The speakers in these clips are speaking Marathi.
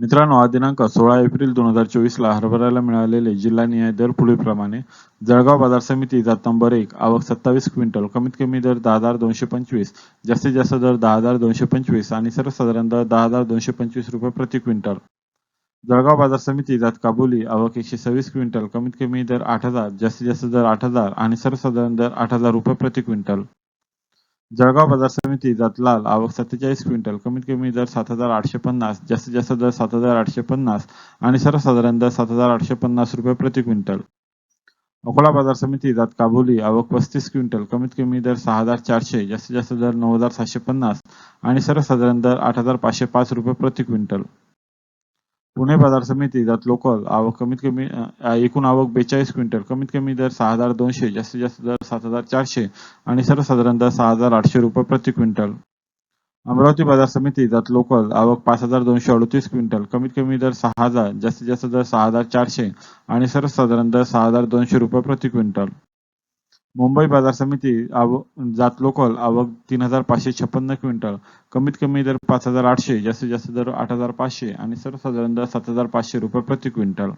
मित्रांनो आज दिनांक सोळा एप्रिल दोन हजार चोवीस ला हरभऱ्याला मिळालेले जिल्हानिहाय दर पुढीलप्रमाणे जळगाव बाजार समिती जात नंबर एक आवक सत्तावीस क्विंटल कमीत कमी दर दहा हजार दोनशे पंचवीस जास्तीत जास्त दर दहा हजार दोनशे पंचवीस आणि सर्वसाधारण दर दहा हजार दोनशे पंचवीस रुपये प्रति क्विंटल. जळगाव बाजार समिती जात काबुली आवक एकशे सव्वीस क्विंटल कमीत कमी दर आठ हजार जास्तीत जास्त दर आठ हजार आणि सर्वसाधारण दर आठ हजार रुपये प्रति क्विंटल. जळगाव बाजार समिती जात लाल आवक सत्तेचाळीस क्विंटल कमीत कमी दर सात हजार आठशे पन्नास जास्तीत जास्त दर सात हजार आठशे पन्नास आणि सर्वसाधारण दर सात हजार आठशे पन्नास रुपये प्रति क्विंटल. अकोला बाजार समिती जात काबुली आवक पस्तीस क्विंटल कमीत कमी दर सहा हजार चारशे जास्तीत जास्त दर नऊ हजार सातशे पन्नास आणि सर्वसाधारण दर आठ हजार पाचशे पाच रुपये प्रति क्विंटल. पुणे बाजार समिती जात लोकल आवक कमीत कमी एकूण आवक बेचाळीस क्विंटल कमीत कमी दर सहा हजार दोनशे जास्तीत जास्त दर सात हजार चारशे आणि सर्वसाधारण दर सहा हजार आठशे रुपये प्रति क्विंटल. अमरावती बाजार समिती जात लोकल आवक पाच हजार दोनशे अडतीस क्विंटल कमीत कमी दर सहा हजार जास्तीत जास्त दर सहा हजार चारशे आणि सर्वसाधारण दर सहा हजार दोनशे रुपये प्रति क्विंटल. मुंबई बाजार समिती आव जात लोकल आवक तीन हजार पाचशे छप्पन्न क्विंटल. कमीत कमी दर पाच हजार आठशे जास्तीत जास्त दर आठ हजार पाचशे आणि सर्वसाधारण दर सात हजार पाचशे रुपये प्रति क्विंटल.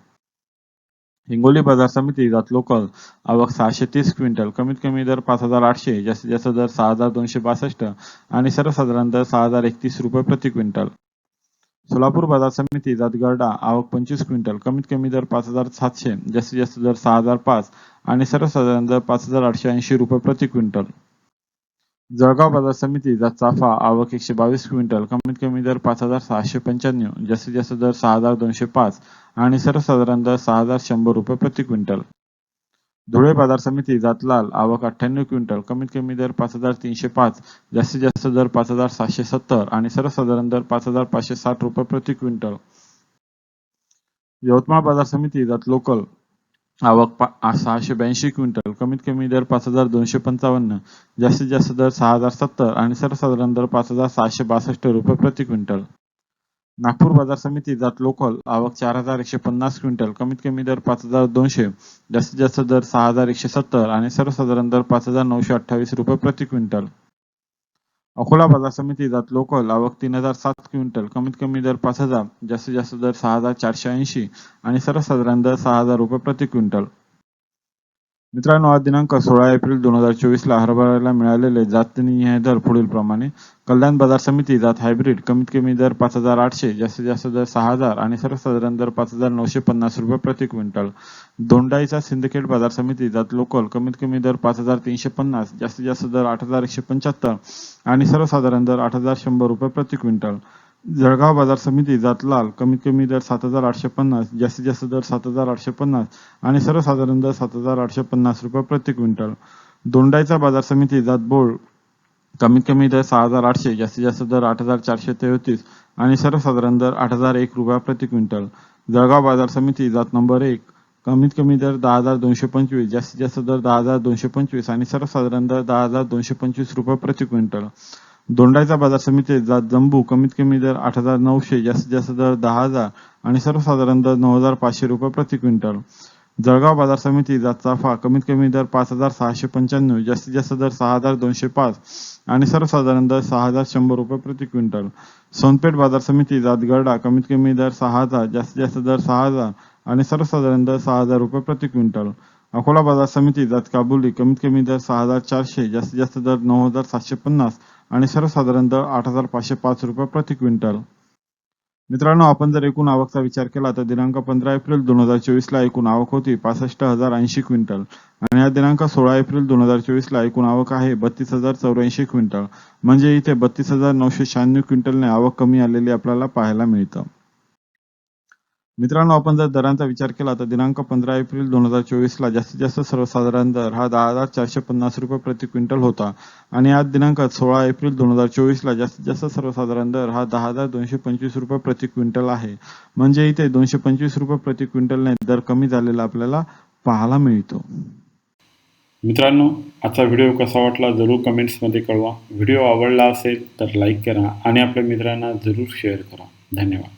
हिंगोली बाजार समिती जात लोकल आवक सहाशे तीस क्विंटल कमीत कमी दर पाच हजार आठशे जास्तीत जास्त दर सहा हजार दोनशे बासष्ट आणि सर्वसाधारण दर सहा हजार एकतीस रुपये प्रति क्विंटल. सोलापूर बाजार समिती जात गरडा आवक पंचवीस क्विंटल कमीत कमी दर पाच हजार सातशे जास्तीत जास्त दर सहा हजार पाच आणि सर्वसाधारण दर पाच हजार आठशे ऐंशी रुपये प्रति क्विंटल. जळगाव बाजार समिती चाफा आवक एकशे बावीस क्विंटल कमीत कमी दर पाच हजार सहाशे पंच्याण्णव जास्तीत जास्त दर सहा हजार दोनशे पाच आणि सर्वसाधारण दर सहा हजार शंभर रुपये प्रति क्विंटल. धुळे बाजार समिती जात लाल आवक अठ्ठ्याण्णव क्विंटल कमीत कमी दर पाच हजार तीनशे पाच जास्तीत जास्त दर पाच हजार सहाशे सत्तर आणि सर्वसाधारण दर पाच हजार पाचशे साठ रुपये प्रति क्विंटल. यवतमाळ बाजार समिती जात लोकल आवक सहाशे ब्याऐंशी क्विंटल कमीत कमी दर पाच हजार दोनशे पंचावन्न जास्तीत जास्त दर सहा हजार सत्तर आणि सर्वसाधारण दर पाच हजार सहाशे बासष्ट रुपये प्रति क्विंटल. नागपूर बाजार समिती जात लोकल आवक चार हजार एकशे पन्नास क्विंटल कमीत कमी दर पाच हजार दोनशे जास्तीत जास्त दर सहा हजार एकशे सत्तर आणि सर्वसाधारण दर पाच हजार नऊशे अठ्ठावीस रुपये प्रति क्विंटल. अकोला बाजार समिती जात लोकल आवक तीन हजार सात क्विंटल कमीत कमी दर पाच हजार जास्तीत जास्त दर सहा हजार चारशे ऐंशी आणि सर्वसाधारण दर सहा हजार रुपये प्रति क्विंटल. मित्रांनो आज दिनांक सोळा एप्रिल दोन हजार चोवीस ला हरभऱ्याला मिळालेले जातनिहाय दर पुढील प्रमाणे. कल्याण बाजार समिती जात हायब्रिड कमीत कमी दर पाच हजार आठशे जास्तीत जास्त दर सहा हजार आणि सर्वसाधारण दर पाच हजार नऊशे पन्नास रुपये प्रति क्विंटल. दोंडाईचा सिंदखेड बाजार समिती जात लोकल कमीत कमी दर पाच हजार तीनशे पन्नास जास्तीत जास्त दर आठ हजार एकशे पंच्याहत्तर आणि सर्वसाधारण दर आठ हजार शंभर रुपये प्रति क्विंटल. जळगाव बाजार समिती जात लाल कमीत कमी दर सात हजार आठशे पन्नास जास्तीत जास्त दर सात हजार आठशे पन्नास आणि सर्वसाधारण दर सात हजार आठशे पन्नास रुपये प्रति क्विंटल. दोंडाईचा बाजार समिती जात बोळ कमीत कमी दर सहा हजार आठशे जास्तीत जास्त दर आठ हजार चारशे तेहतीस आणि सर्वसाधारण दर आठ हजार एक रुपया प्रति क्विंटल. जळगाव बाजार समिती जात नंबर एक कमीत कमी दर दहा हजार दोनशे पंचवीस जास्तीत जास्त दर दहा हजार दोनशे पंचवीस आणि सर्वसाधारण दर दहा हजार दोनशे पंचवीस रुपये प्रति क्विंटल. दोंडाईचा बाजार समिती जात जंबू कमीत कमी दर आठ हजार नऊशे जास्तीत जास्त दर दहा हजार आणि सर्वसाधारण दर नऊ हजार पाचशे रुपये प्रति क्विंटल. जळगाव बाजार समिती जात चाफा कमीत कमी दर पाच हजार सहाशे पंच्याण्णव जास्तीत जास्त दर सहा हजार दोनशे पाच आणि सर्वसाधारण दर सहा हजार शंभर रुपये प्रति क्विंटल. सोनपेठ बाजार समिती जात गरडा कमीत कमी दर सहा हजार जास्तीत जास्त दर सहा हजार आणि सर्वसाधारण दर सहा हजार रुपये प्रति क्विंटल. अकोला बाजार समिती जात काबुली कमीत कमी दर सहा हजार चारशे जास्तीत जास्त दर नऊ हजार सातशे पन्नास आणि सर्वसाधारण दर आठ हजार पाचशे पाच रुपये प्रति क्विंटल. मित्रांनो आपण जर एकूण आवकचा विचार केला तर दिनांक पंधरा एप्रिल दोन हजार चोवीस ला एकूण आवक होती पासष्ट हजार ऐंशी क्विंटल. आणि या दिनांक सोळा एप्रिल दोन हजार चोवीस ला एकूण आवक आहे बत्तीस हजार चौऱ्याऐंशी क्विंटल. म्हणजे इथे बत्तीस हजार नऊशे शहाण्णव क्विंटलने आवक कमी आलेली आपल्याला पाहायला मिळतं. मित्रांनो आपण जर दरांचा विचार केला तर दिनांक पंधरा एप्रिल दोन हजार चोवीस ला जास्तीत जास्त सर्वसाधारण दर हा दहा हजार चारशे पन्नास रुपये प्रति क्विंटल होता. आणि आज दिनांक सोळा एप्रिल दोन हजार चोवीस ला जास्तीत जास्त सर्वसाधारण दर हा दहा हजार दोनशे पंचवीस रुपये प्रति क्विंटल आहे. म्हणजे इथे दोनशे पंचवीस रुपये प्रति क्विंटलने दर कमी झालेला आपल्याला पाहायला मिळतो. मित्रांनो आजचा व्हिडिओ कसा वाटला जरूर कमेंट्समध्ये कळवा. व्हिडिओ आवडला असेल तर लाईक करा आणि आपल्या मित्रांना जरूर शेअर करा. धन्यवाद.